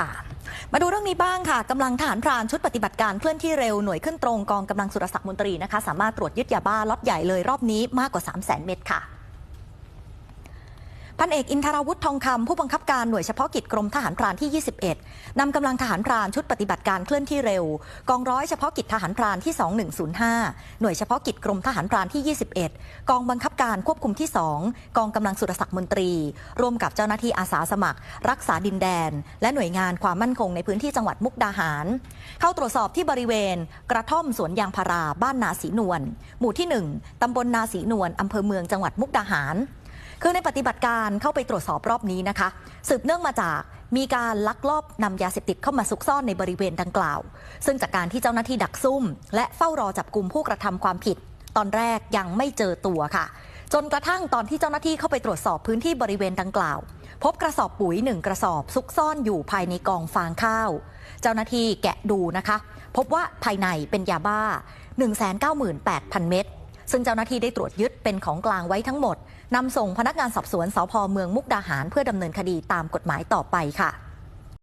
ค่ะมาดูเรื่องนี้บ้างค่ะกำลังทหารพรานชุดปฏิบัติการเคลื่อนที่เร็วหน่วยขึ้นตรงกองกำลังสุรศักดิ์มนตรีนะคะ สามารถตรวจยึดยาบ้าล็อตใหญ่เลยรอบนี้มากกว่า 3 0 0 0 0 0 เม็ดค่ะ พันเอกอินทราวุฒิทองคำผู้บังคับการหน่วยเฉพาะกิจกรมทหารพรานที่ 21 นำกำลังทหารพรานชุดปฏิบัติการเคลื่อนที่เร็ว กองร้อยเฉพาะกิจทหารพรานที่ 2105 หน่วยเฉพาะกิจกรมทหารพรานที่ 21 กองบังคับการควบคุมที่ 2 กองกำลังสุรศักดิ์มนตรี ร่วมกับเจ้าหน้าที่อาสาสมัคร รักษาดินแดน และหน่วยงานความมั่นคงในพื้นที่จังหวัดมุกดาหาร เข้าตรวจสอบที่บริเวณ กระท่อมสวนยางพาราบ้านนาสีนวลหมู่ที่ 1ตำบลนาสีนวลอำเภอเมืองจังหวัดมุกดาหาร คือในปฏิบัติการเข้าไปตรวจสอบรอบนี้นะคะ สืบเนื่องมาจากมีการลักลอบนำยาเสพติดเข้ามาซุกซ่อนในบริเวณดังกล่าว ซึ่งจากการที่เจ้าหน้าที่ดักซุ่ม และเฝ้ารอจับกลุ่มผู้กระทำความผิด ตอนแรกยังไม่เจอตัวค่ะ จนกระทั่งตอนที่เจ้าหน้าที่เข้าไปตรวจสอบพื้นที่บริเวณดังกล่าว พบกระสอบปุ๋ยหนึ่งกระสอบซุกซ่อนอยู่ภายในกองฟางข้าว เจ้าหน้าที่แกะดูนะคะ พบว่าภายในเป็นยาบ้า 198,000 เม็ด ซึ่งเจ้าหน้าที่ได้ตรวจยึดเป็นของกลางไว้ทั้งหมดนำส่งพนักงานสอบสวนสพเมืองมุกดาหาร เพื่อดำเนินคดีตามกฎหมายต่อไปค่ะ